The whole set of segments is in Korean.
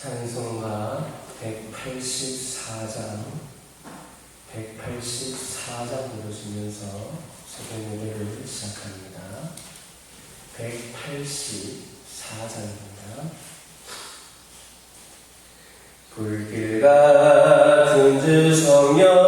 찬송가 184장 184장 부르시면서 새벽 예배를 시작합니다. 184장입니다. 불길 같은 주 성령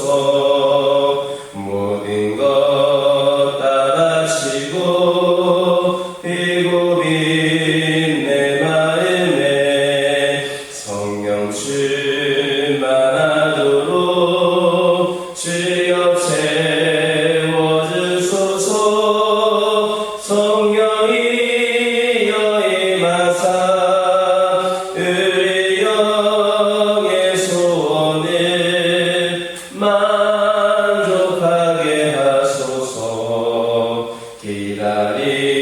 하 하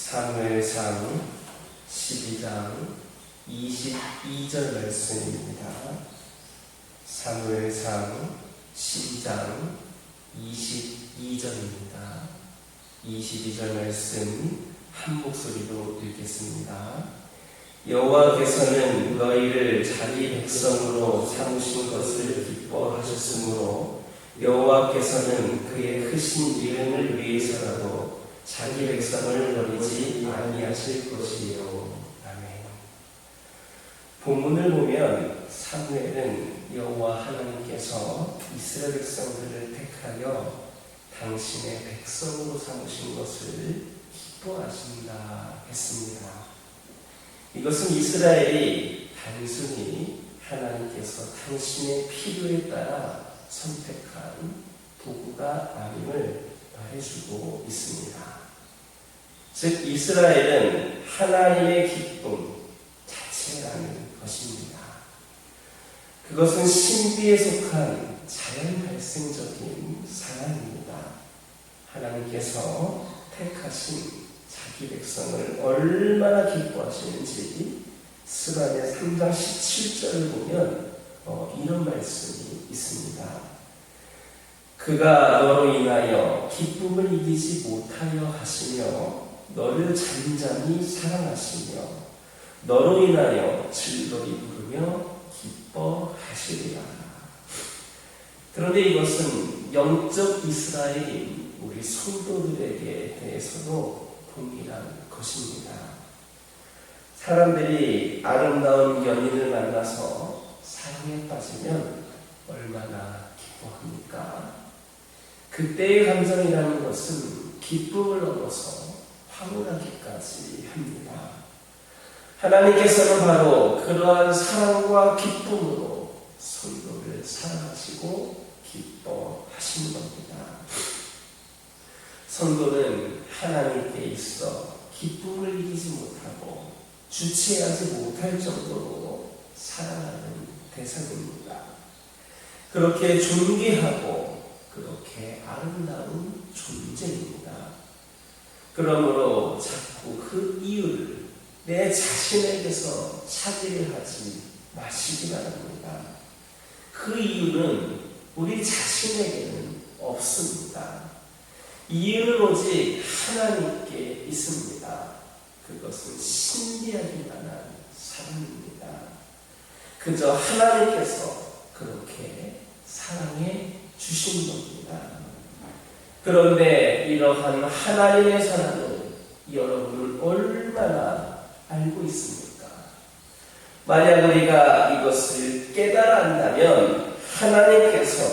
사무엘상 12장 22절 말씀입니다. 사무엘상 12장 22절입니다. 22절 말씀 한 목소리로 읽겠습니다. 여호와께서는 너희를 자기 백성으로 삼으신 것을 기뻐하셨으므로 여호와께서는 그의 크신 이름을 위해서라도 자기 백성을 버리지 아니하실 것이요. 아멘. 본문을 보면 사무엘은 여호와 하나님께서 이스라엘 백성들을 택하여 당신의 백성으로 삼으신 것을 기뻐하신다 했습니다. 이것은 이스라엘이 단순히 하나님께서 당신의 필요에 따라 선택한 도구가 아님을 말 해주고 있습니다. 즉, 이스라엘은 하나님의 기쁨 자체라는 것입니다. 그것은 신비에 속한 자연 발생적인 사랑입니다. 하나님께서 택하신 자기 백성을 얼마나 기뻐하시는지 스바냐 3장 17절을 보면 어, 이런 말씀이 있습니다. 그가 너로 인하여 기쁨을 이기지 못하여 하시며 너를 잠잠히 사랑하시며 너로 인하여 즐거이 부르며 기뻐하시리라. 그런데 이것은 영적 이스라엘인 우리 성도들에게 대해서도 동일한 것입니다. 사람들이 아름다운 연인을 만나서 사랑에 빠지면 얼마나 기뻐합니까? 그때의 감정이라는 것은 기쁨을 넘어서 황홀하기까지 합니다. 하나님께서는 바로 그러한 사랑과 기쁨으로 성도를 사랑하시고 기뻐하시는 겁니다. 성도는 하나님께 있어 기쁨을 이기지 못하고 주체하지 못할 정도로 사랑하는 대상입니다. 그렇게 존귀하고 그렇게 아름다운 존재입니다. 그러므로 자꾸 그 이유를 내 자신에게서 찾으려 하지 마시기 바랍니다. 그 이유는 우리 자신에게는 없습니다. 이유는 오직 하나님께 있습니다. 그것은 신비하기만한 사랑입니다. 그저 하나님께서 그렇게 사랑해 주신 겁니다. 그런데 이러한 하나님의 사랑을 여러분은 얼마나 알고 있습니까? 만약 우리가 이것을 깨달아 안다면 하나님께서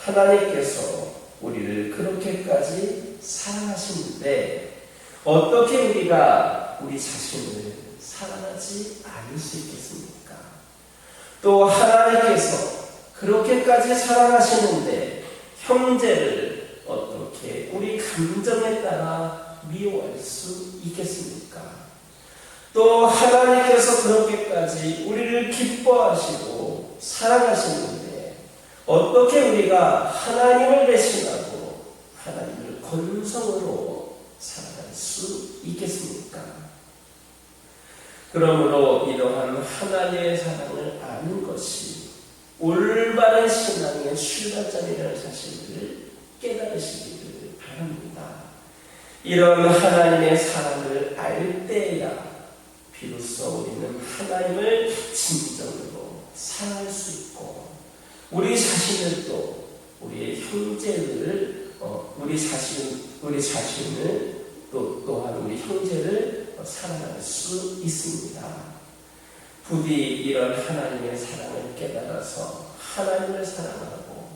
하나님께서 우리를 그렇게까지 사랑하시는데 어떻게 우리가 우리 자신을 사랑하지 않을 수 있겠습니까? 또 하나님께서 그렇게까지 사랑하시는데 형제를 어떻게 우리 감정에 따라 미워할 수 있겠습니까? 또 하나님께서 그렇게까지 우리를 기뻐하시고 사랑하시는데 어떻게 우리가 하나님을 배신하고 하나님을 건성으로 살아갈 수 있겠습니까? 그러므로 이러한 하나님의 사랑을 아는 것이 올바른 신앙의 출발점이라는 사실을 깨달으시기를 바랍니다. 이런 하나님의 사랑을 알 때야 비로소 우리는 하나님을 진정으로 사랑할 수 있고 우리 자신을 또 우리의 형제를 어, 우리 자신 우리 자신을 또 또한 우리 형제를 사랑할 수 있습니다. 부디 이런 하나님의 사랑을 깨달아서 하나님을 사랑하고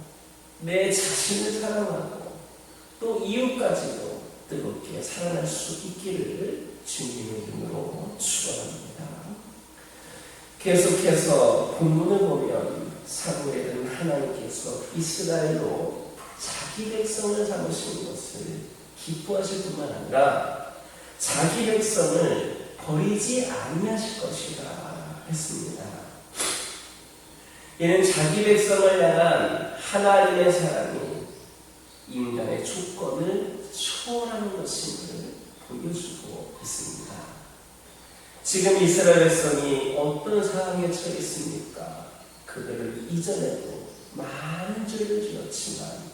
내 자신을 사랑하고 또 이웃까지도 뜨겁게 사랑할 수 있기를 주님의 이름으로 축원합니다. 계속해서 본문을 보면 사무엘은 하나님께서 이스라엘로 자기 백성을 삼으신 것을 기뻐하실 뿐만 아니라 자기 백성을 버리지 아니하실 것이라 했습니다. 이는 자기 백성을 향한 하나님의 사랑이 인간의 조건을 초월하는 것임을 보여주고 있습니다. 지금 이스라엘 백성이 어떤 상황에 처해 있습니까? 그들을 이전에도 많은 죄를 지었지만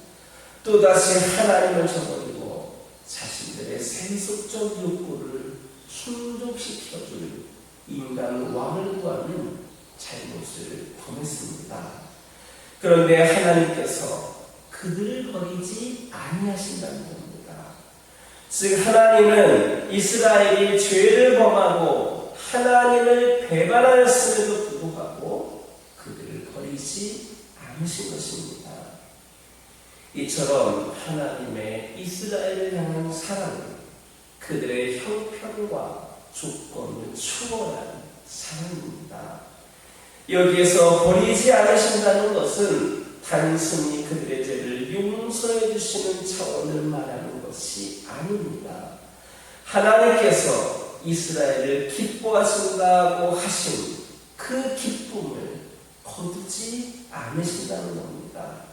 또다시 하나님을 저버리고 자신들의 세속적 욕구를 충족시켜줄 인간 왕을 구하는 잘못을 범했습니다. 그런데 하나님께서 그들을 버리지 아니하신다는 겁니다. 즉 하나님은 이스라엘이 죄를 범하고 하나님을 배반하였음에도 불구하고 그들을 버리지 않으신 것입니다. 이처럼 하나님의 이스라엘을 향한 사랑은 그들의 형편과 조건을 초월한 사랑입니다. 여기에서 버리지 않으신다는 것은 단순히 그들의 죄를 용서해 주시는 차원을 말하는 것이 아닙니다. 하나님께서 이스라엘을 기뻐하신다고 하신 그 기쁨을 거두지 않으신다는 겁니다.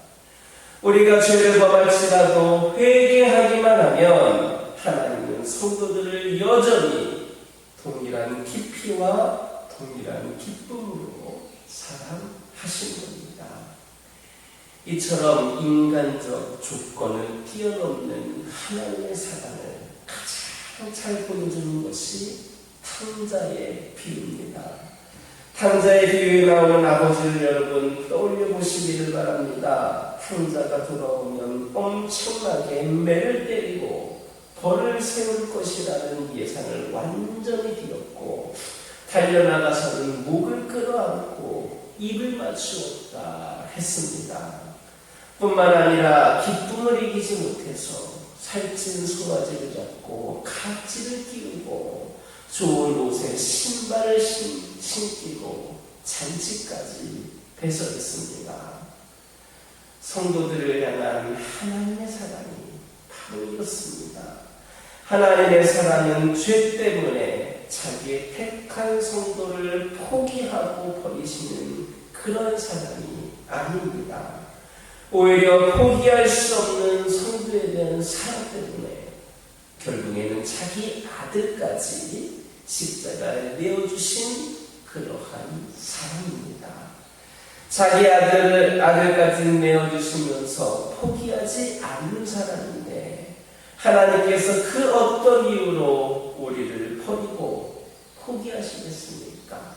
우리가 죄를 범할지라도 회개하기만 하면 하나님은 성도들을 여전히 동일한 깊이와 동일한 기쁨으로 사랑하신 겁니다. 이처럼 인간적 조건을 뛰어넘는 하나님의 사랑을 가장 잘 보여주는 것이 탕자의 비유입니다. 탕자의 비유에 나오는 아버지를 여러분 떠올려 보시기를 바랍니다. 탕자가 돌아오면 엄청나게 매를 때리고 벌을 세울 것이라는 예상을 완전히 뒤엎고 달려나가서는 목을 끌어안고 입을 맞추었다 했습니다. 뿐만 아니라 기쁨을 이기지 못해서 살찐 송아지를 잡고 각지를 끼우고 좋은 옷에 신발을 신, 신기고 잔치까지 배설했습니다. 성도들을 향한 하나님의 사랑이 바로 이렇습니다. 하나님의 사랑은 죄 때문에 자기의 택한 성도를 포기하고 버리시는 그런 사랑이 아닙니다. 오히려 포기할 수 없는 성도에 대한 사랑 때문에 결국에는 자기 아들까지 십자가에 내어주신 그러한 사랑입니다. 자기 아들을 아들까지 내어주시면서 포기하지 않는 사랑인데 하나님께서 그 어떤 이유로 우리를 버리고 포기하시겠습니까?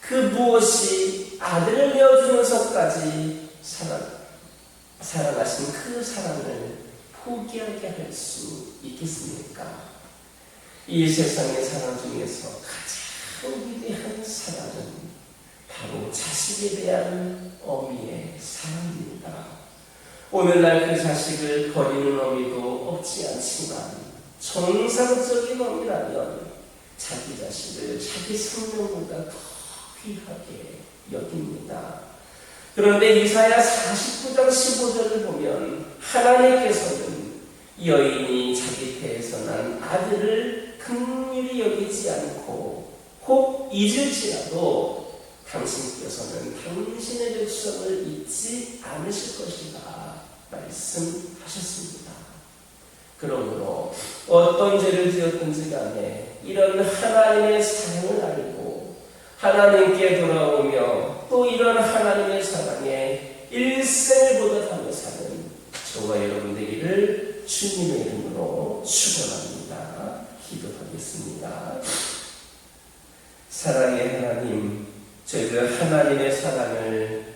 그 무엇이 아들을 내어주면서까지 사랑 사랑하신 그 사랑을 포기하게 할 수 있겠습니까? 이 세상의 사랑 중에서 가장 위대한 사랑은 바로 자식에 대한 어미의 사랑입니다. 오늘날 그 자식을 버리는 어미도 없지 않지만 정상적인 어미라면 자기 자식을 자기 생명보다 더 귀하게 여깁니다. 그런데 이사야 49장 15절을 보면 하나님께서는 여인이 자기 태에서 난 아들을 극률히 여기지 않고 혹 잊을지라도 당신께서는 당신의 백성을 잊지 않으실 것이다 말씀하셨습니다. 그러므로 어떤 죄를 지었든지 간에 이런 하나님의 사랑을 알고 하나님께 돌아오며 또 이런 하나님의 사랑에 일생을 보답하며 사는 저와 여러분 되기를 주님의 이름으로 축원합니다. 기도하겠습니다. 사랑의 하나님, 저희들 하나님의 사랑을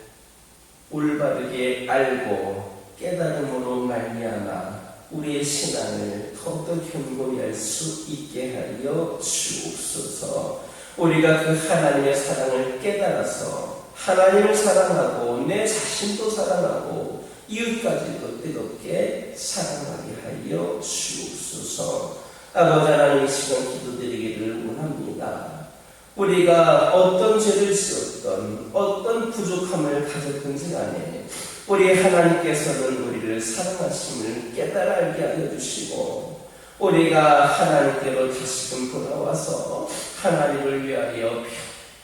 올바르게 알고 깨달음으로 말미암아 우리의 신앙을 더욱더 견고히 할 수 있게 하여 주옵소서. 우리가 그 하나님의 사랑을 깨달아서 하나님을 사랑하고 내 자신도 사랑하고 이웃까지도 뜨겁게 사랑하게 하여 주옵소서. 아버지 하나님 이 시간 기도드리기를 원합니다. 우리가 어떤 죄를 지었던 어떤 부족함을 가졌든지 간에 우리 하나님께서는 우리를 사랑하심을 깨달아 알게 하여 주시고 우리가 하나님께로 다시금 돌아와서 하나님을 위하여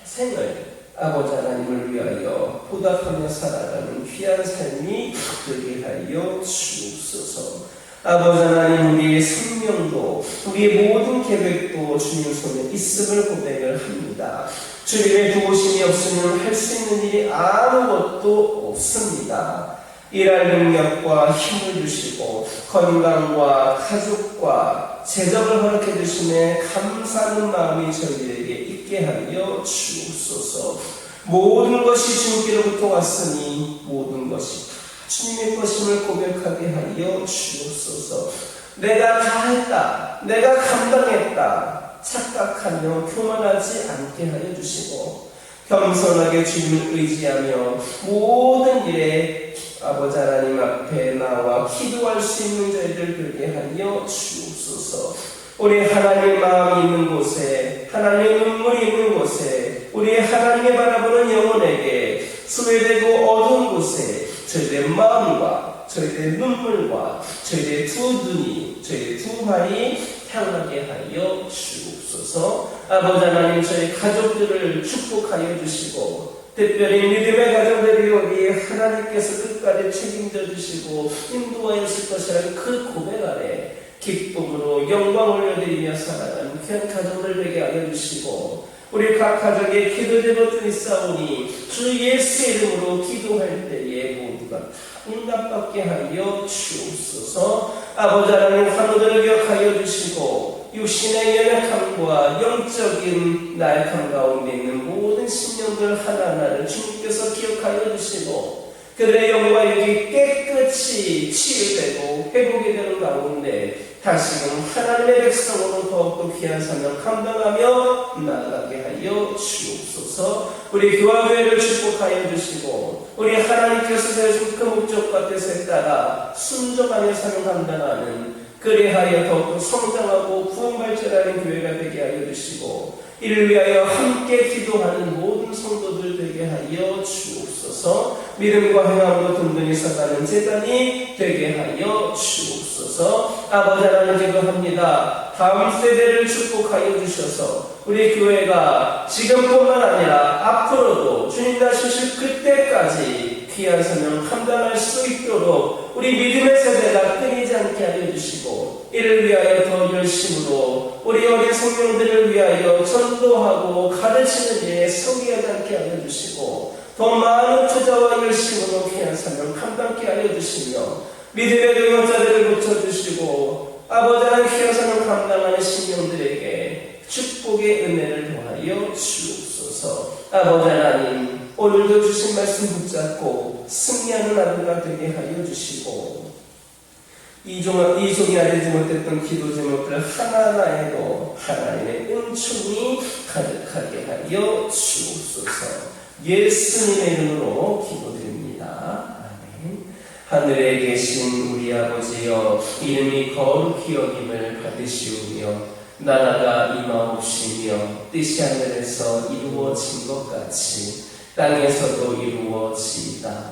생을 아버지 하나님을 위하여 보답하며 살아가는 귀한 삶이 되게 하여 주옵소서. 아버지 하나님 우리의 생명도 우리의 모든 계획도 주님 손에 있음을 고백을 합니다. 주님의 도우심이 없으면 할 수 있는 일이 아무것도 없습니다. 일할 능력과 힘을 주시고 건강과 가족과 재정을 허락해 주심에 감사하는 마음이 저희들에게 있게 하여 주옵소서. 모든 것이 주님께로부터 왔으니 모든 것이 다 주님의 것임을 고백하게 하여 주옵소서. 내가 다 했다. 내가 감당했다. 착각하며 교만하지 않게 하여 주시고 겸손하게 주님을 의지하며 모든 일에 아버지 하나님 앞에 나와 기도할 수 있는 저희들 되게 하여 주옵소서. 우리 하나님의 마음이 있는 곳에 하나님의 눈물이 있는 곳에 우리 하나님의 바라보는 영혼에게 소외되고 어두운 곳에 저희들의 마음과 저희들의 눈물과 저희들의 두 눈이 저희들의 두 발이 향하게 하여 주옵소서. 아버지 하나님 저희 가족들을 축복하여 주시고 특별히 믿음의 가정들이 여기 하나님께서 끝까지 책임져 주시고 인도하여 줄 것이라는 그 고백 아래 기쁨으로 영광 올려드리며 살아가는 귀한 가정들 되게 하여 주시고 우리 각 가족의 기도 제목들이 싸우니 주 예수의 이름으로 기도할 때에 모두가 응답받게 하여 주옵소서. 아버지 하나님 환우들을 기억하여 주시고 육신의 연약함과 영적인 나약함 가운데 있는 모든 신령들 하나하나를 주님께서 기억하여 주시고 그들의 영과 육이 깨끗이 치유되고 회복이 되는 가운데 다시금 하나님의 백성으로 더욱더 귀한 사명 감당하며 나아가게 하여 주옵소서. 우리 교화교회를 축복하여 주시고 우리 하나님께서 세우신 그 목적과 뜻에 따라 순종하며 사명 감당하는 그리하여 더욱더 성장하고 구원발전하는 교회가 되게 하여 주시고 이를 위하여 함께 기도하는 모든 성도들 되게 하여 주옵소서. 믿음과 행함으로 든든히 서가는 재단이 되게 하여 주옵소서. 아버지 하나님 기도합니다. 다음 세대를 축복하여 주셔서 우리 교회가 지금뿐만 아니라 앞으로도 주님 다시 실 그때까지 귀한 사명 감당할 수 있도록 우리 믿음의 않게 하여 주시고 이를 위하여 더 열심으로 우리 어린 성령들을 위하여 전도하고 가르치는 일에 성의하지 않게 하여 주시고 더 많은 투자와 열심으로 귀한 사명 감당케 하여 주시며 믿음의 능력자들을 붙여주시고 아버지 하나님 귀한 사명 감당하는 신령들에게 축복의 은혜를 더하여 주옵소서. 아버지 하나님 오늘도 주신 말씀 붙잡고 승리하는 하루가 되게 하여 주시고 이종, 이종이 알지 못했던 기도 제목들 하나하나에도 하나님의 은총이 가득하게 하여 주옵소서 예수님의 이름으로 기도드립니다. 하늘에 계신 우리 아버지여 이름이 거룩히 여김을 받으시오며 나라가 임하옵시며 뜻이 하늘에서 이루어진 것 같이 땅에서도 이루어지이다.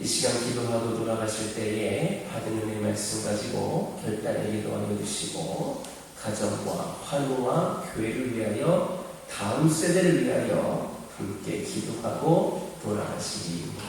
이 시간 기도하고 돌아가실 때에 받은 은혜 말씀 가지고 결단의 기도하여 주시고 가정과 환우와 교회를 위하여 다음 세대를 위하여 함께 기도하고 돌아가시기 바랍니다.